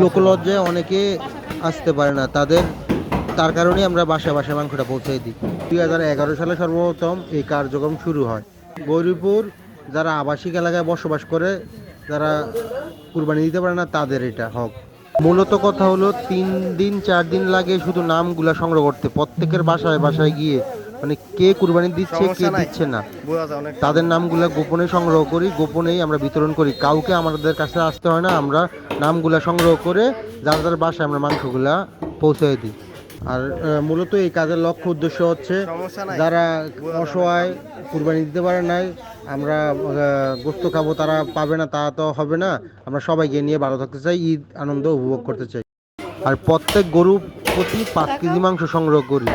লোকলজ্জায় অনেকে আসতে পারে না। তাদের, তার কারণেই আমরা বাসায় বাসায় মাংসটা পৌঁছে দিই। দুই হাজার এগারো সালে সর্বপ্রথম এই কার্যক্রম শুরু হয়। গৌরীপুর যারা আবাসিক এলাকায় বসবাস করে, যারা কুরবানি দিতে পারে না, তাদের এটা হক। মূলত কথা হলো, তিন দিন, চার দিন লাগে শুধু নামগুলা সংগ্রহ করতে। প্রত্যেকের বাসায় বাসায় গিয়ে মানে কে কুরবানি দিচ্ছে কে দিচ্ছে না। তাদের নামগুলো গোপনে সংগ্রহ করি গোপনেই আমরা বিতরণ করি। কাউকে আমাদের কাছে আসতে হয় না আমরা নামগুলো সংগ্রহ করে যার যার বাসায় আমরা মাংসগুলা পৌঁছে দিই। আর মূলত এই কাজের লক্ষ্য উদ্দেশ্য হচ্ছে যারা অসহায় কুরবানি দিতে পারে নাই আমরা গোস্ত খাব তারা পাবে না তা তো হবে না। আমরা সবাইকে নিয়ে ভালো থাকতে চাই ঈদ আনন্দ উপভোগ করতে চাই। আর প্রত্যেক গরু প্রতি পাঁচ কেজি মাংস সংগ্রহ করি।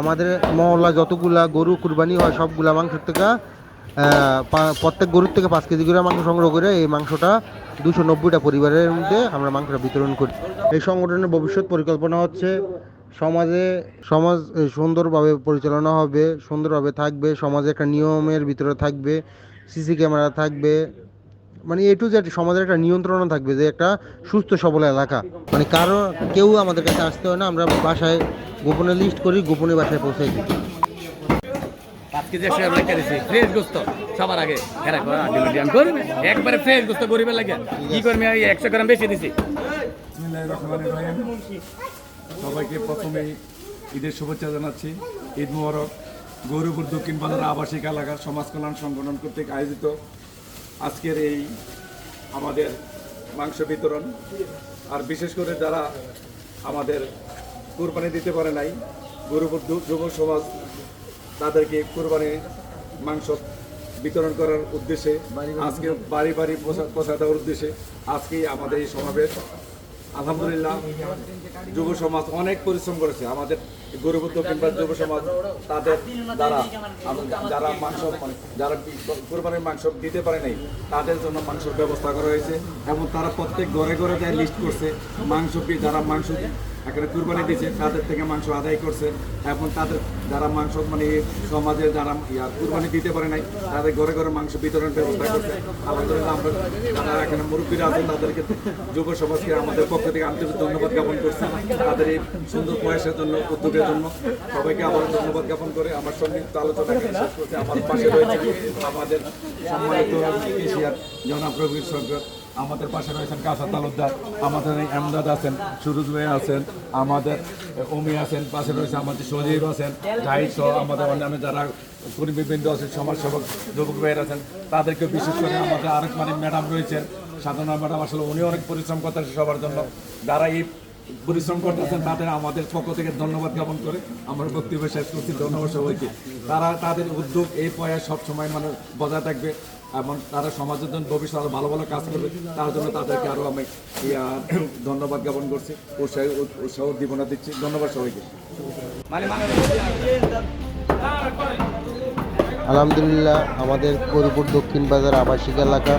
আমাদের মহল্লা যতগুলা গরু কুরবানি হয়, সবগুলা মাংস থেকে প্রত্যেক গরুর থেকে পাঁচ কেজি করে মাংস সংগ্রহ করে এই মাংসটা দুশো নব্বইটা পরিবারের মধ্যে আমরা মাংসটা বিতরণ করি। এই সংগঠনের ভবিষ্যৎ পরিকল্পনা হচ্ছে সমাজে, সমাজ সুন্দরভাবে পরিচালনা হবে, সুন্দরভাবে থাকবে, সমাজে একটা নিয়মের ভিতরে থাকবে, সিসি ক্যামেরা থাকবে মানে এ টু জেড সমাজের একটা নিয়ন্ত্রণ থাকবে যে একটা সুস্থ সবল এলাকা। মানে কারও কেউ আমাদের কাছে আসতে হয় না আমরা বাসায় গোপনে লিস্ট করি গোপনে বাসায় পৌঁছে দিই। পাঁচ কেজি একশো গ্রাম রেখে ফ্রেশ গোস্ত সবার আগে। হেরা করে আড্ডি করবে একবারে ফ্রেশ গোস্ত গরিবের লাগে। কি করবে? এই একশো গ্রাম বেশি দিছি। সবাইকে প্রথমেই ঈদের শুভেচ্ছা জানাচ্ছি। ঈদ মোবারক। গৌরবপুর দক্ষিণ বাজার আবাসিক এলাকার সমাজ কল্যাণ সংগঠন কর্তৃক আয়োজিত আজকের এই আমাদের মাংস বিতরণ। আর বিশেষ করে যারা আমাদের কুরবানি দিতে পারে নাই গৌরবপুর যু- যুব সমাজ, তাদেরকে কুরবানি মাংস বিতরণ করার উদ্দেশ্যে, আজকে বাড়ি বাড়ি পৌঁছা দেওয়ার উদ্দেশ্যে আজকে আমাদের এই সমাবেশ। আলহামদুলিল্লাহ। যুব সমাজ অনেক পরিশ্রম করেছে। আমাদের গরিব কিংবা যুব সমাজ তাদের দ্বারা যারা মাংস মানে যারা কোরবানির মাংস দিতে পারে নাই, তাদের জন্য মাংসের ব্যবস্থা করা হয়েছে এবং তারা প্রত্যেক ঘরে ঘরে যায় লিস্ট করছে। মাংস যারা মাংস এখানে কুরবানি দিয়েছে তাদের থেকে মাংস আদায় করছে এখন তাদের যারা মাংস মানে সমাজে যারা কুরবানি দিতে পারে নাই, তাদের ঘরে ঘরে মাংস বিতরণের ব্যবস্থা করছে। আলহামদুলিল্লাহ আমরা যারা এখানে মুরব্বীরা আছেন, তাদেরকে যুব সমাজকে আমাদের পক্ষ থেকে আন্তরিক ধন্যবাদ জ্ঞাপন করছি। তাদের এই সুন্দর প্রয়াসের জন্য, উদ্যোগের জন্য সবাইকে আবার ধন্যবাদ জ্ঞাপন করে আমার সংক্ষিপ্ত আলোচনা আমার পাশে রয়েছে আমাদের সম্মানিত এশিয়ার জনাব সরকার, আমাদের পাশে রয়েছেন কাসা তালুকদার, আমাদের এই এমদাদ আছেন, সুরুজ ভাই আছেন, আমাদের অমি আছেন, পাশে রয়েছে আমাদের সজীব আছেন, জাহিদ সহ আমাদের অন্যান্য যারা কর্মীবৃন্দ আছেন, সমাজসেবক, যুবক ভাইয়ের আছেন তাদেরকে বিশেষ করে আমাদের আরেক মানে ম্যাডাম রয়েছেন, সাধনা ম্যাডাম, আসলে উনি অনেক পরিশ্রম করতেছে সবার জন্য। যারা এই পরিশ্রম করতেছেন, তাদের আমাদের পক্ষ থেকে ধন্যবাদ জ্ঞাপন করে আমার বক্তব্য শেষ করছি। ধন্যবাদ সবাইকে। তারা তাদের উদ্যোগ, এই প্রয়াস সবসময় মানে বজায় থাকবে এবং তারা সমাজের জন্য ভবিষ্যতে আরও ভালো ভালো কাজ করবে। তার জন্য তাদেরকে আরও আমি ধন্যবাদ জ্ঞাপন করছি। উৎসাহ উৎসাহ উদ্দীপনা দিচ্ছি। ধন্যবাদ সবাইকে। আলহামদুলিল্লাহ, আমাদের গরিপুর দক্ষিণ বাজার আবাসিক এলাকা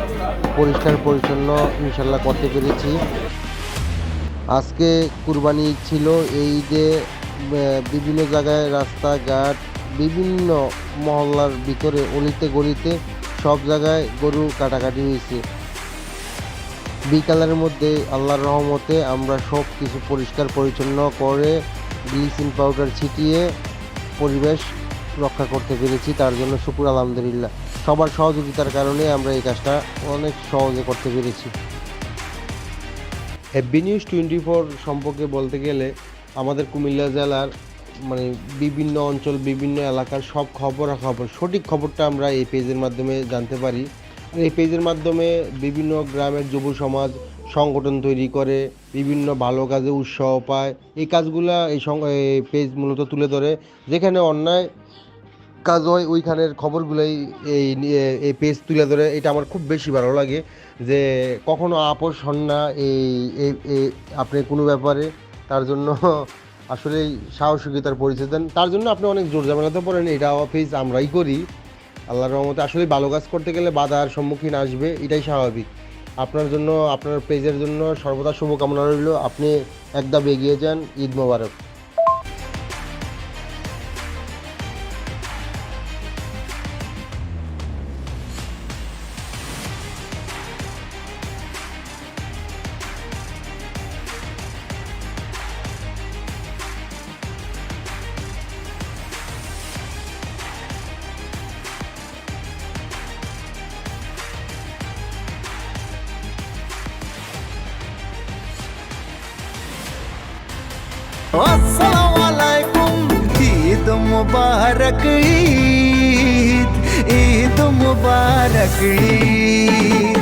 পরিষ্কার পরিচ্ছন্ন ইনশাল্লাহ করতে পেরেছি। আজকে কুরবানি ছিল। এই আহ, বিভিন্ন জায়গায় রাস্তাঘাট বিভিন্ন মহল্লার ভিতরে অলিতে গলিতে সব জায়গায় গরু কাটাকাটি হয়েছে। বিকালের মধ্যে আল্লাহর রহমতে আমরা সব কিছু পরিষ্কার পরিচ্ছন্ন করে ব্লিচিং পাউডার ছিটিয়ে পরিবেশ রক্ষা করতে পেরেছি তার জন্য শুকুর আলহামদুলিল্লাহ। সবার সহযোগিতার কারণে আমরা এই কাজটা অনেক সহজে করতে পেরেছি। হেব্বি নিউজ টোয়েন্টি ফোর সম্পর্কে বলতে গেলে আমাদের কুমিল্লা জেলার মানে বিভিন্ন অঞ্চল, বিভিন্ন এলাকার সব খবরাখবর, সঠিক খবরটা আমরা এই পেজের মাধ্যমে জানতে পারি। এই পেজের মাধ্যমে বিভিন্ন গ্রামের যুব সমাজ সংগঠন তৈরি করে, বিভিন্ন ভালো কাজে উৎসাহ পায়। এই কাজগুলা এই পেজ মূলত তুলে ধরে, যেখানে অন্যায় কাজ হয়, ওইখানের খবরগুলোই এই এই পেজ তুলে ধরে। এটা আমার খুব বেশি ভালো লাগে যে কখনো আপোষ হন না এই আপনি কোনো ব্যাপারে। তার জন্য আসলে সাহসিকতার পরিচয় দেন। তার জন্য আপনি অনেক জোর জামালাতে পড়েন, এটা পেজ আমরাই করি। আল্লাহর রহমতে আসলে ভালো কাজ করতে গেলে বাধার সম্মুখীন আসবে, এটাই স্বাভাবিক। আপনার জন্য, আপনার পেজের জন্য সর্বদা শুভকামনা রইল। আপনি একদম এগিয়ে যান, ঈদ মোবারক। আসসালামু আলাইকুম ঈদ মুবারক ঈদ ঈদ মুবারক ঈদ